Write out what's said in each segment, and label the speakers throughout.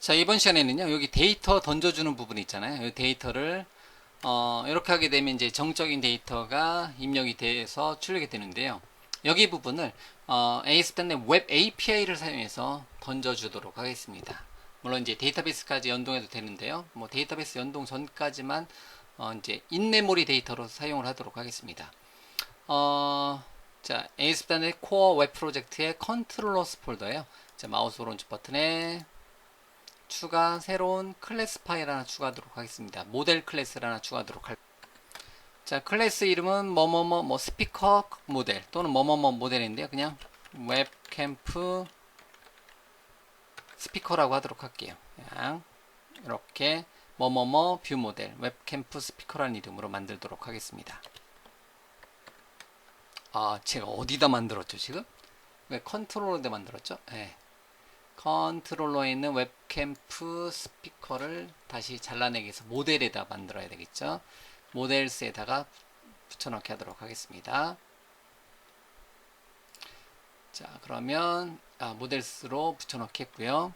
Speaker 1: 자, 이번 시간에는요, 여기 데이터 던져주는 부분이 있잖아요. 이 데이터를, 어, 이렇게 하게 되면 이제 정적인 데이터가 입력이 돼서 출력이 되는데요. 여기 부분을, 어, ASP.NET 웹 API를 사용해서 던져주도록 하겠습니다. 물론 이제 데이터베이스까지 연동해도 되는데요. 뭐 데이터베이스 연동 전까지만, 어, 이제 인메모리 데이터로 사용을 하도록 하겠습니다. 어, 자, ASP.NET 코어 웹 프로젝트의 컨트롤러스 폴더예요. 자, 마우스 오른쪽 버튼에 추가 새로운 클래스 파일 하나 추가하도록 하겠습니다. 모델 클래스를 하나 추가하도록 할. 자, 클래스 이름은 뭐뭐뭐 뭐 스피커 모델 또는 뭐뭐뭐 모델인데요. 그냥 웹캠프 스피커라고 하도록 할게요. 그냥 이렇게 뭐뭐뭐 뷰 모델 웹캠프 스피커라는 이름으로 만들도록 하겠습니다. 아, 제가 어디다 만들었죠, 지금? 왜 컨트롤러에 만들었죠? 네. 컨트롤러에 있는 웹캠프 스피커를 다시 잘라내기 위해서 모델에다 만들어야 되겠죠. 모델스에다가 붙여넣기 하도록 하겠습니다. 자, 그러면 아, 모델스로 붙여넣기 했고요.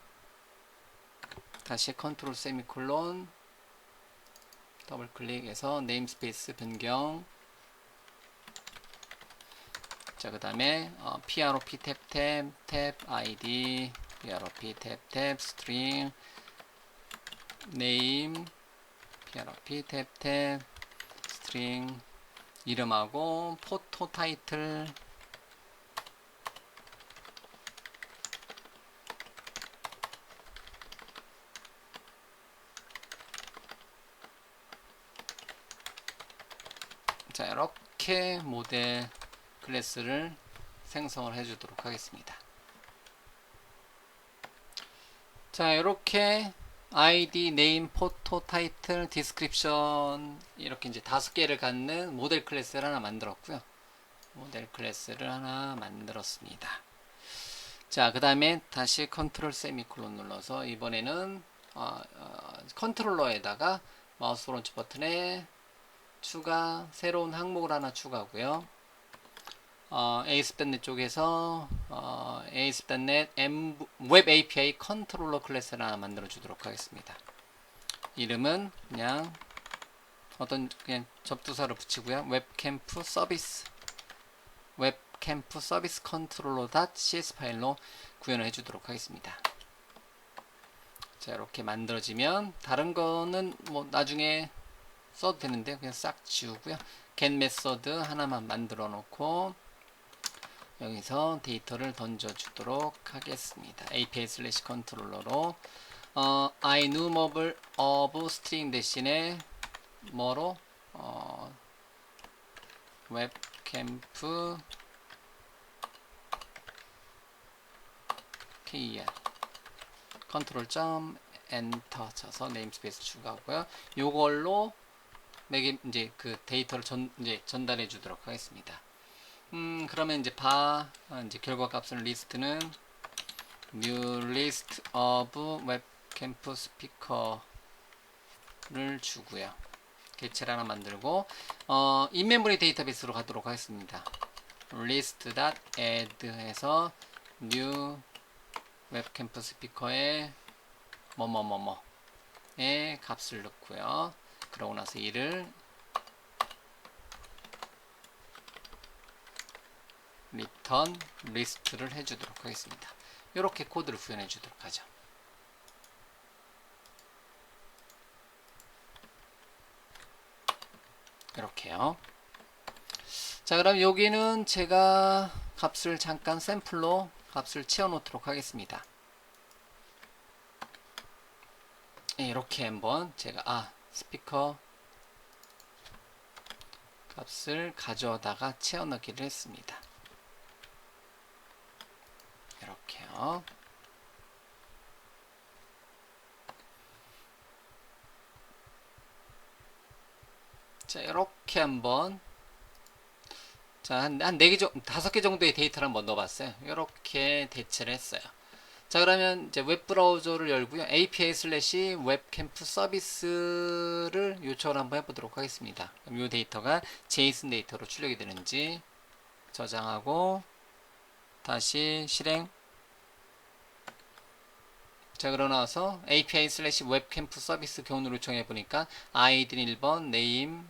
Speaker 1: 다시 컨트롤 세미콜론 더블 클릭해서 네임스페이스 변경 자, 그 다음에 어, PROP 탭탭 탭 ID PROP 탭탭 string name PROP 탭탭 string 이름하고 포토 타이틀 자 이렇게 모델 클래스를 생성을 해 주도록 하겠습니다. 자, 이렇게 ID, 네임, 포토, 타이틀, 디스크립션 이렇게 이제 다섯 개를 갖는 모델 클래스를 하나 만들었고요. 모델 클래스를 하나 만들었습니다. 자, 그 다음에 다시 컨트롤 세미콜론 눌러서 이번에는 어, 어, 컨트롤러에다가 마우스 오른쪽 버튼에 추가 새로운 항목을 하나 추가하고요. 어, ASP.NET 쪽에서 어, ASP.NET M 웹 API 컨트롤러 클래스를 하나 만들어 주도록 하겠습니다. 이름은 그냥 어떤 그냥 접두사를 붙이고요. 웹캠프 서비스 웹캠프 서비스 컨트롤러 .cs 파일로 구현을 해주도록 하겠습니다. 자 이렇게 만들어지면 다른 거는 뭐 나중에 써도 되는데 그냥 싹 지우고요. get 메서드 하나만 만들어 놓고 여기서 데이터를 던져주도록 하겠습니다. API 슬래시 컨트롤러로 어, I numerable of string 대신에 뭐로 어, 웹캠프 KR 컨트롤 점 엔터 쳐서 네임스페이스 추가하고요. 요걸로 이제 그 데이터를 전 이제 전달해 주도록 하겠습니다. 음, 그러면 이제 바 아, 이제 결과 값은 리스트는 new list of webcamp speaker를 주고요. 개체를 하나 만들고 어, 인메모리 데이터베이스로 가도록 하겠습니다. list.add 해서 new 웹캠프 스피커에 뭐뭐뭐뭐의 값을 넣고요. 그러고 나서 이를 return 리스트를 해주도록 하겠습니다. 이렇게 코드를 구현해 주도록 하죠. 이렇게요. 자, 그럼 여기는 제가 값을 잠깐 샘플로 값을 채워 놓도록 하겠습니다. 예, 이렇게 한번 제가 아 스피커 값을 가져다가 채워 넣기를 했습니다. 이렇게요. 자, 이렇게 한번 자, 한, 한 4개 정도, 5개 정도의 데이터를 한번 넣어봤어요. 이렇게 대체를 했어요. 자, 그러면 이제 웹브라우저를 열고요. API 슬래시 웹캠프 서비스를 요청을 한번 해보도록 하겠습니다. 그럼 이 데이터가 JSON 데이터로 출력이 되는지 저장하고 다시 실행 자 그러나서 API 슬래시 웹캠프 서비스 교훈을 요청해 보니까 아이디는 1번 네임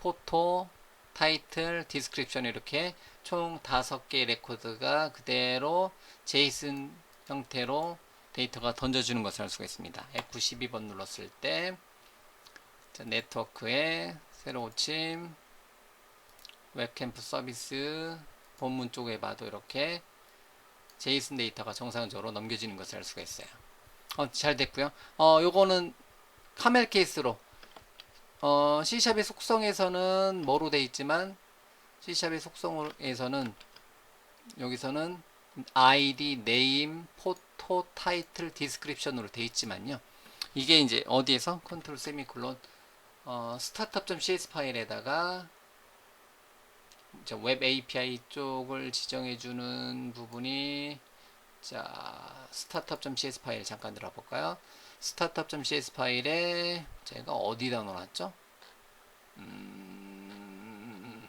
Speaker 1: 포토 타이틀 디스크립션 이렇게 총 5개의 레코드가 그대로 제이슨 형태로 데이터가 던져주는 것을 알 수가 있습니다. F92번 눌렀을 때 자, 네트워크에 새로 고침 웹캠프 서비스 본문 쪽에 봐도 이렇게 제이슨 데이터가 정상적으로 넘겨지는 것을 알 수가 있어요. 어, 잘 됐고요. 어, 요거는 카멜 케이스로 어, C샵의 속성에서는 뭐로 돼 있지만 C샵의 속성에서는 여기서는 ID, 네임, 포토, 타이틀, 디스크립션으로 돼 있지만요. 이게 이제 어디에서 컨트롤 세미콜론 어, 스타트업.cs 파일에다가 자, 웹 API 쪽을 지정해 주는 부분이 자, 스타트업.cs 파일 잠깐 들어볼까요? 스타트업.cs 파일에 제가 어디다 놓았죠? 음...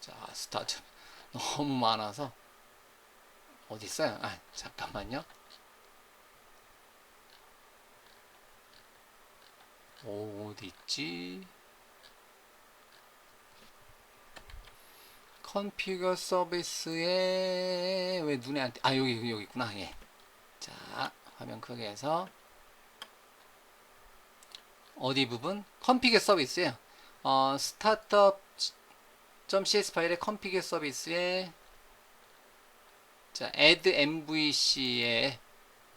Speaker 1: 자, 스타트 너무 많아서 어디 있어요? 아, 잠깐만요. 어디 있지? 컨피규어 서비스에 왜 눈에 안 띄? 아 여기 여기 있구나. 예. 자 화면 크게 해서 어디 부분? 컨피규어 서비스예요. 어, 스타트업.cs 파일의 컨피규어 서비스에 자 add mvc에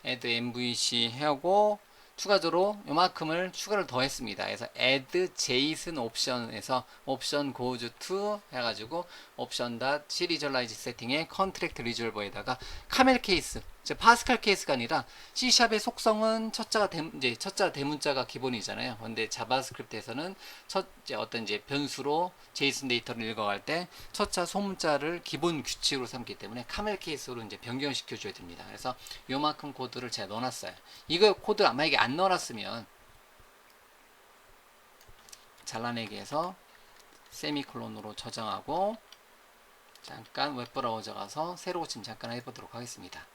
Speaker 1: add mvc 하고 추가적으로 요만큼을 추가를 더 했습니다. 그래서 add json 옵션에서 옵션 goes to 해가지고 옵션 닷 시리얼라이즈 세팅에 컨트랙트 리졸버에다가 카멜 케이스, 즉 파스칼 케이스가 아니라 C샵의 속성은 첫자가 대, 이제 첫자 대문자가 기본이잖아요. 근데 자바스크립트에서는 첫 이제 어떤 이제 변수로 제이슨 데이터를 읽어갈 때 첫자 소문자를 기본 규칙으로 삼기 때문에 카멜 케이스로 이제 변경시켜 줘야 됩니다. 그래서 요만큼 코드를 제가 넣어놨어요. 이거 코드 아마 이게 안 넣어놨으면 잘라내기 해서 세미콜론으로 저장하고 잠깐 웹브라우저 가서 새로 고침 잠깐 해보도록 하겠습니다.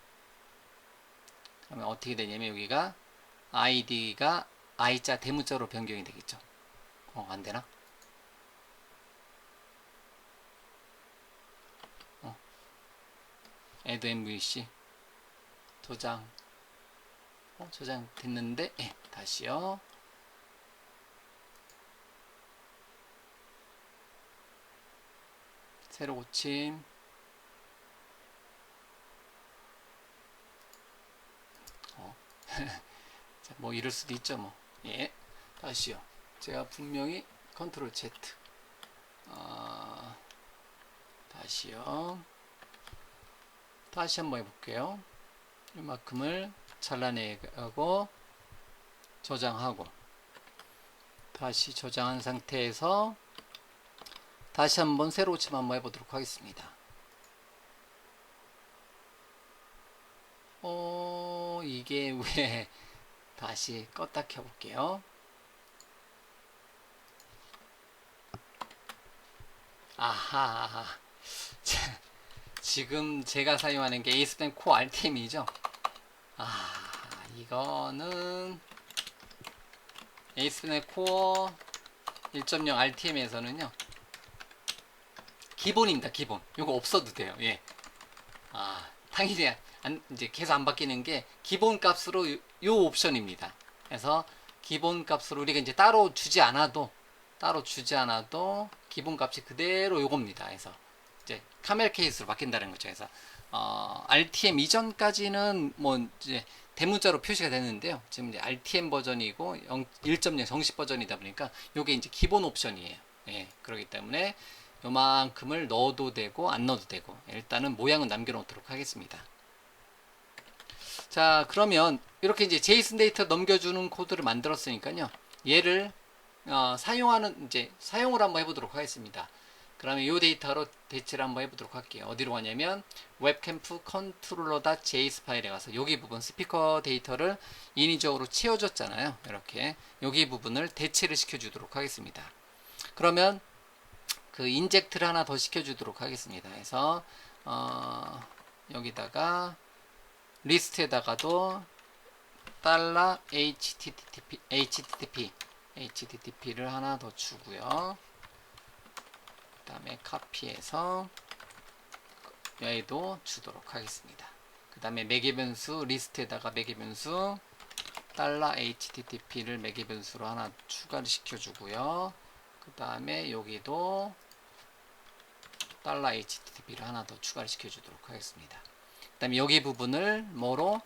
Speaker 1: 그러면 어떻게 되냐면 여기가 id가 i자 대문자로 변경이 되겠죠. 어, 안 되나? 어. add mvc 저장 어, 저장 됐는데 예, 다시요. 새로 고침 어. 자, 뭐 이럴 수도 있죠 뭐 예. 다시요 제가 분명히 컨트롤 Z 어, 다시요 다시 한번 해볼게요 이만큼을 잘라내고 저장하고 다시 저장한 상태에서 다시 한번 새로 고침 한번 해보도록 하겠습니다. 어, 이게 왜 다시 껐다 켜볼게요. 아하, 자, 지금 제가 사용하는 게 에이스펜 코 RTM이죠. 아, 이거는 에이스펜 코어 1.0 RTM에서는요. 기본입니다. 기본. 요거 없어도 돼요. 예. 아, 당연히 안, 이제 계속 안 바뀌는 게 기본 값으로 요, 요 옵션입니다. 그래서 기본 값으로 우리가 이제 따로 주지 않아도 따로 주지 않아도 기본 값이 그대로 요겁니다. 그래서 이제 카멜 케이스로 바뀐다는 거죠. 그래서 어, RTM 이전까지는 뭐 이제 대문자로 표시가 되는데요. 지금 이제 RTM 버전이고 1.0 정식 버전이다 보니까 요게 이제 기본 옵션이에요. 예, 그렇기 때문에 요만큼을 넣어도 되고 안 넣어도 되고 일단은 모양은 남겨놓도록 하겠습니다. 자 그러면 이렇게 이제 제이슨 데이터 넘겨주는 코드를 만들었으니까요. 얘를 어, 사용하는 이제 사용을 한번 해보도록 하겠습니다. 그러면 이 데이터로 대체를 한번 해보도록 할게요. 어디로 가냐면 웹캠프 컨트롤러.js 파일에 가서 여기 부분 스피커 데이터를 인위적으로 채워줬잖아요. 이렇게 여기 부분을 대체를 시켜주도록 하겠습니다. 그러면 그 인젝트를 하나 더 시켜주도록 하겠습니다. 그래서 어, 여기다가 리스트에다가도 달러 http http http를 하나 더 주고요. 그 다음에 카피해서 여기도 주도록 하겠습니다. 그 다음에 매개 변수 리스트에다가 매개 변수 달러 http를 매개 변수로 하나 추가를 시켜 주고요. 그 다음에 여기도 달러 http를 하나 더 추가를 시켜주도록 하겠습니다. 그 다음에 여기 부분을 뭐로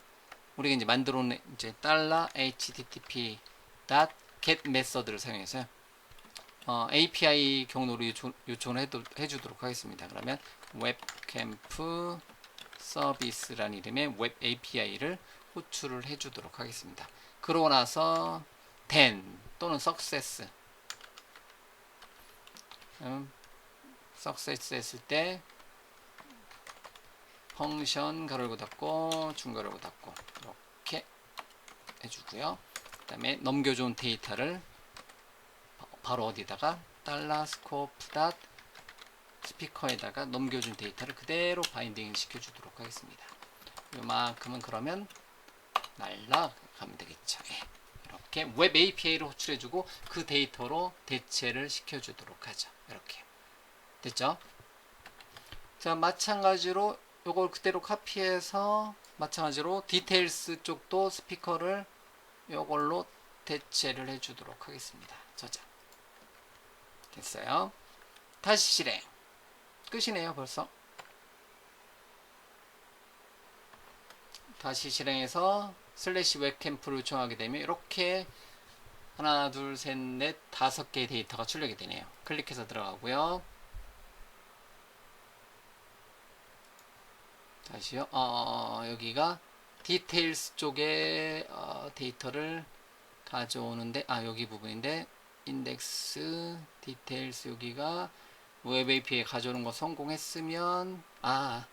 Speaker 1: 우리가 이제 만들어 놓은 이제 달러 http get 메서드를 사용해서요. 어, API 요청, 요청을 해도, 해주도록 하겠습니다. 그러면 웹캠프 서비스라는 이름의 웹 API를 호출을 해주도록 하겠습니다. 그러고 나서 then 또는 success 음, success 했을 때 펑션 가로열고 닫고 중 가로열고 닫고 이렇게 해주고요. 그 다음에 넘겨준 데이터를 바- 바로 어디다가 달러 스코프 닷 스피커에다가 넘겨준 데이터를 그대로 바인딩 시켜주도록 하겠습니다. 요만큼은 그러면 날라가면 되겠죠. 예. 이렇게 웹 API를 호출해주고 그 데이터로 대체를 시켜주도록 하죠. 이렇게 됐죠? 자 마찬가지로 요걸 그대로 카피해서 마찬가지로 디테일스 쪽도 스피커를 요걸로 대체를 해주도록 하겠습니다. 저장 됐어요. 다시 실행 끝이네요 벌써 다시 실행해서 슬래시 웹캠프를 요청하게 되면 이렇게 하나 둘 셋 넷 다섯 개의 데이터가 출력이 되네요 클릭해서 들어가고요 다시요? 어, 여기가 디테일스 쪽에 어, 데이터를 가져오는데 아 여기 부분인데 인덱스 디테일스 여기가 웹 API에 가져오는 거 성공했으면 아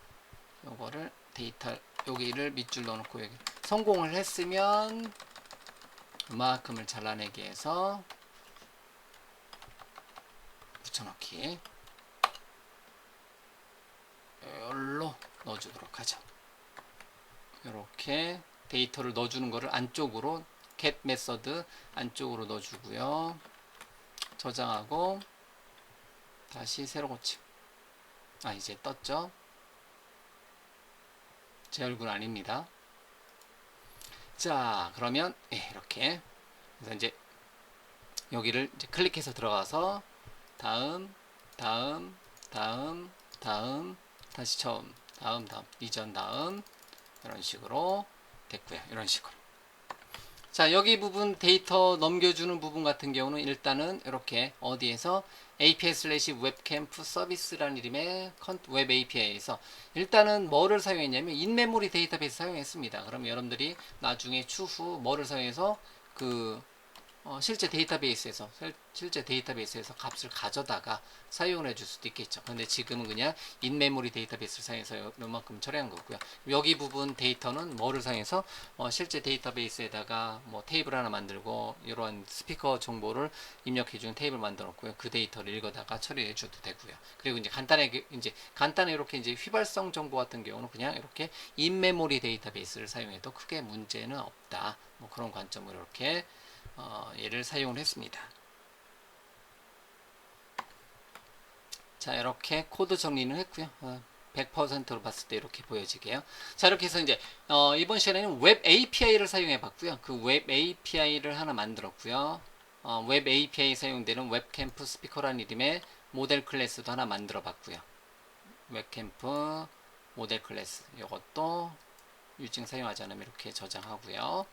Speaker 1: 요거를 데이터 여기를 밑줄 넣어놓고 여기 성공을 했으면 이만큼을 잘라내기 해서 붙여넣기 열로 넣어주도록 하죠. 이렇게 데이터를 넣어주는 거를 안쪽으로 get 메서드 안쪽으로 넣어주고요. 저장하고 다시 새로 고침. 아 이제 떴죠? 제 얼굴 아닙니다. 자 그러면 예, 이렇게. 그래서 이제 여기를 이제 클릭해서 들어가서 다음 다음 다음 다음 다시 처음 다음 다음 이전 다음 이런 식으로 됐고요 이런 식으로 자 여기 부분 데이터 넘겨주는 부분 같은 경우는 일단은 이렇게 어디에서 API 슬래시 웹캠프 서비스라는 이름의 컨- 웹 API에서 일단은 뭐를 사용했냐면 인메모리 데이터베이스 사용했습니다. 그럼 여러분들이 나중에 추후 뭐를 사용해서 그 어, 실제 데이터베이스에서 실- 실제 데이터베이스에서 값을 가져다가 사용을 해줄 수도 있겠죠. 근데 지금은 그냥 인메모리 데이터베이스를 사용해서 요- 요만큼 처리한 거고요. 여기 부분 데이터는 뭐를 사용해서 어, 실제 데이터베이스에다가 뭐 테이블 하나 만들고 이런 스피커 정보를 입력해주는 테이블 만들었고요. 그 데이터를 읽어다가 처리해 줘도 되고요. 그리고 이제 간단하게 이제 간단히 이렇게 이제 휘발성 정보 같은 경우는 그냥 이렇게 인메모리 데이터베이스를 사용해도 크게 문제는 없다. 뭐 그런 관점으로 이렇게 어, 얘를 사용을 했습니다. 자 이렇게 코드 정리는 했고요. 어, 100%로 봤을 때 이렇게 보여지게요. 자 이렇게 해서 이제 어, 이번 시간에는 웹 API를 사용해 봤고요. 그 웹 API를 하나 만들었고요. 어, 웹 API 사용되는 웹캠프 스피커라는 이름의 모델 클래스도 하나 만들어 봤고요. 웹캠프 모델 클래스 이것도 유증 사용하지 않으면 이렇게 저장하고요.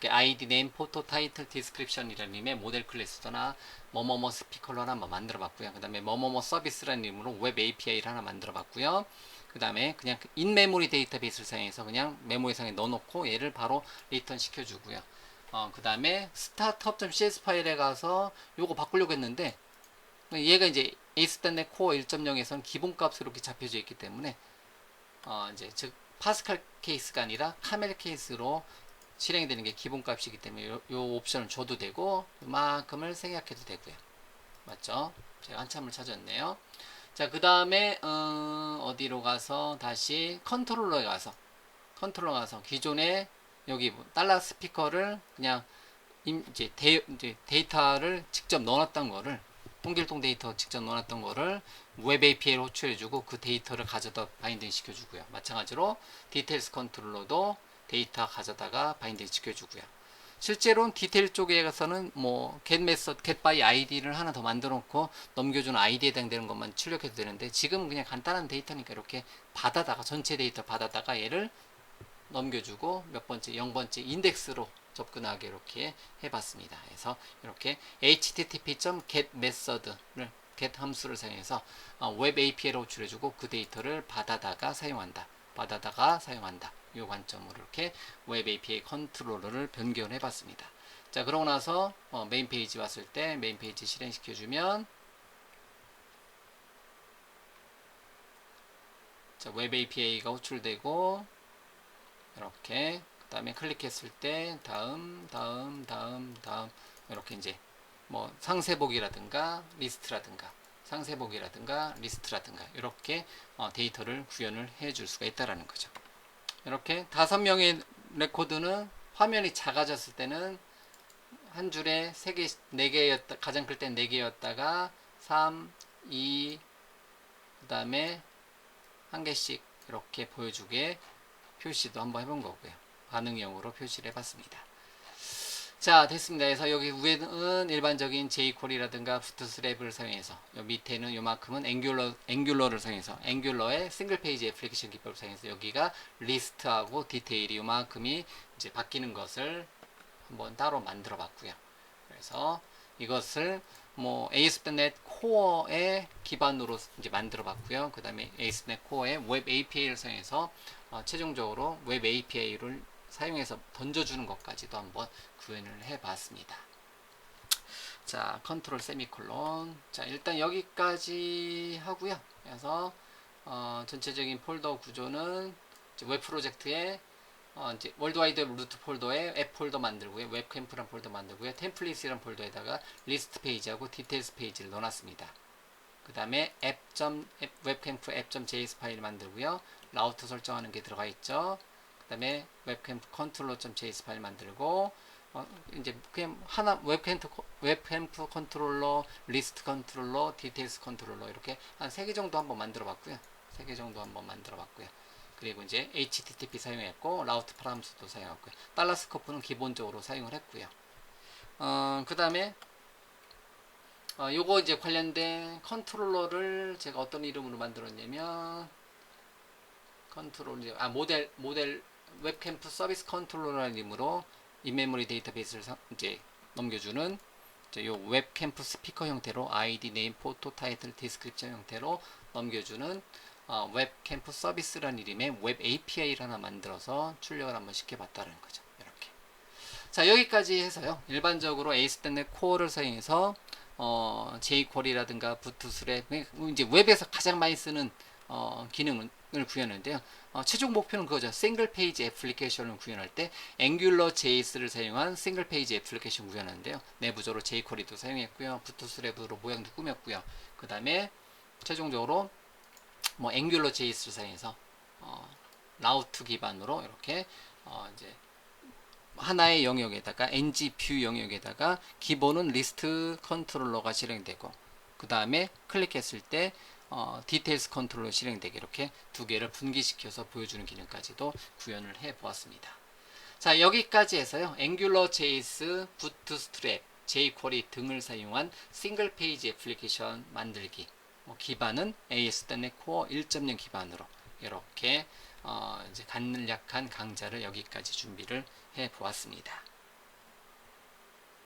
Speaker 1: 이렇게 아이디 네임 포토 타이틀 디스크립션이라는 이름의 모델 클래스도나 뭐뭐뭐 스피커를 하나 만들어 봤고요. 그 다음에 뭐뭐뭐 서비스라는 이름으로 웹 API를 하나 만들어 봤고요. 그 다음에 그냥 인메모리 데이터베이스를 사용해서 그냥 메모리상에 넣어놓고 얘를 바로 리턴 시켜주고요. 어, 그 다음에 startup.cs 파일에 가서 요거 바꾸려고 했는데 얘가 이제 ASP.NET Core 1.0에서는 기본값으로 이렇게 잡혀져 있기 때문에 어, 이제 즉 파스칼 케이스가 아니라 카멜 케이스로 실행이 되는 게 기본값이기 때문에 요, 요 옵션을 줘도 되고 이만큼을 생략해도 되고요. 맞죠? 제가 한참을 찾았네요. 자, 그 다음에, 어, 디로 가서 다시 컨트롤러에 가서, 컨트롤러 가서 기존에 여기 뭐 달러 스피커를 그냥 임- 이제, 데, 이제 데이터를 직접 넣어놨던 거를 통길동 데이터 직접 넣어놨던 거를 웹 API로 호출해주고 그 데이터를 가져다 바인딩 시켜주고요. 마찬가지로 디테일스 컨트롤러도 데이터 가져다가 바인딩 시켜주고요. 실제로는 디테일 쪽에 가서는 뭐 get method, get by id를 하나 더 만들어 놓고 넘겨주는 아이디에 해당되는 것만 출력해도 되는데 지금 그냥 간단한 데이터니까 이렇게 받아다가 전체 데이터 받아다가 얘를 넘겨주고 몇 번째 0번째 인덱스로 접근하게 이렇게 해봤습니다. 그래서 이렇게 http.get method를 get 함수를 사용해서 어, 웹 API로 호출해주고 그 데이터를 받아다가 사용한다. 받아다가 사용한다. 이 관점으로 이렇게 웹 API 컨트롤러를 변경을 해봤습니다. 자 그러고 나서 어, 메인 페이지 왔을 때 메인 페이지 실행시켜 주면 자, 웹 API가 호출되고 이렇게 그 다음에 클릭했을 때 다음 다음 다음 다음 이렇게 이제 뭐 상세 보기라든가 리스트라든가 상세 보기라든가 리스트라든가 이렇게 어, 데이터를 구현을 해 줄 수가 있다라는 거죠. 이렇게 다섯 명의 레코드는 화면이 작아졌을 때는 한 줄에 세 개, 네 개였다, 가장 클 땐 네 개였다가 3, 2, 그 다음에 한 개씩 이렇게 보여주게 표시도 한번 해본 거고요. 반응형으로 표시를 해봤습니다. 자, 됐습니다. 그래서 여기 위에는 일반적인 jQuery라든가 부트스랩을 사용해서, 요 밑에는 요만큼은 앵귤러, 앵귤러를 사용해서, 앵귤러의 싱글 페이지 애플리케이션 기법을 사용해서 여기가 리스트하고 디테일이 요만큼이 이제 바뀌는 것을 한번 따로 만들어 봤고요. 그래서 이것을 뭐 ASP.NET 코어의 기반으로 이제 만들어 봤고요. 그 다음에 ASP.NET 코어의 웹 API를 사용해서 어, 최종적으로 웹 API를 사용해서 던져주는 것까지도 한번 구현을 해봤습니다. 자, 컨트롤 세미콜론. 자, 일단 여기까지 하고요. 그래서 어, 전체적인 폴더 구조는 웹 프로젝트에 어, 이제 월드와이드 루트 폴더에 앱 폴더 만들고요. 웹캠프란 폴더 만들고요. 템플릿이란 폴더에다가 리스트 페이지하고 디테일스 페이지를 넣어놨습니다. 그 다음에 앱. 앱, 웹캠프 앱.js 파일 만들고요. 라우터 설정하는 게 들어가 있죠. 그 다음에 웹캠프 컨트롤러.js 파일 만들고 어, 이제 그냥 하나 웹캠프 웹캠프 컨트롤러, 리스트 컨트롤러, 디테일스 컨트롤러 이렇게 한 세 개 정도 한번 만들어 봤고요. 세 개 정도 한번 만들어 봤고요. 그리고 이제 HTTP 사용했고 라우트 파라미터도 사용했고요. 달러 스코프는 기본적으로 사용을 했고요. 어, 그 다음에 어, 요거 이제 관련된 컨트롤러를 제가 어떤 이름으로 만들었냐면 컨트롤 이제 아 모델 모델 웹캠프 서비스 컨트롤러라는 이름으로 인메모리 데이터베이스를 사- 이제 넘겨주는 이제 요 웹캠프 스피커 형태로 아이디 네임 포토 타이틀 디스크립션 형태로 넘겨주는 어, 웹캠프 서비스라는 이름의 웹 API를 하나 만들어서 출력을 한번 시켜봤다는 거죠. 이렇게. 자 여기까지 해서요. 일반적으로 ASP.NET 코어를 사용해서 어, jQuery라든가 부트스랩 이제 웹에서 가장 많이 쓰는 어, 기능을 구현하는데요. 어, 최종 목표는 그거죠. 싱글 페이지 애플리케이션을 구현할 때 앵귤러 JS를 사용한 싱글 페이지 애플리케이션 구현하는데요. 내부적으로 jQuery도 사용했고요. 부트스랩으로 모양도 꾸몄고요. 그 다음에 최종적으로 뭐 앵귤러 JS를 사용해서 어, 라우트 기반으로 이렇게 어, 이제 하나의 영역에다가 ng 뷰 영역에다가 기본은 리스트 컨트롤러가 실행되고 그 다음에 클릭했을 때 어, 디테일스 컨트롤러 실행되게 이렇게 두 개를 분기시켜서 보여주는 기능까지도 구현을 해 보았습니다. 자 여기까지 해서요 앵귤러 JS, 부트스트랩, jQuery 등을 사용한 싱글 페이지 애플리케이션 만들기 뭐 기반은 AS.NET Core 1.0 기반으로 이렇게 어, 이제 간략한 강좌를 여기까지 준비를 해 보았습니다.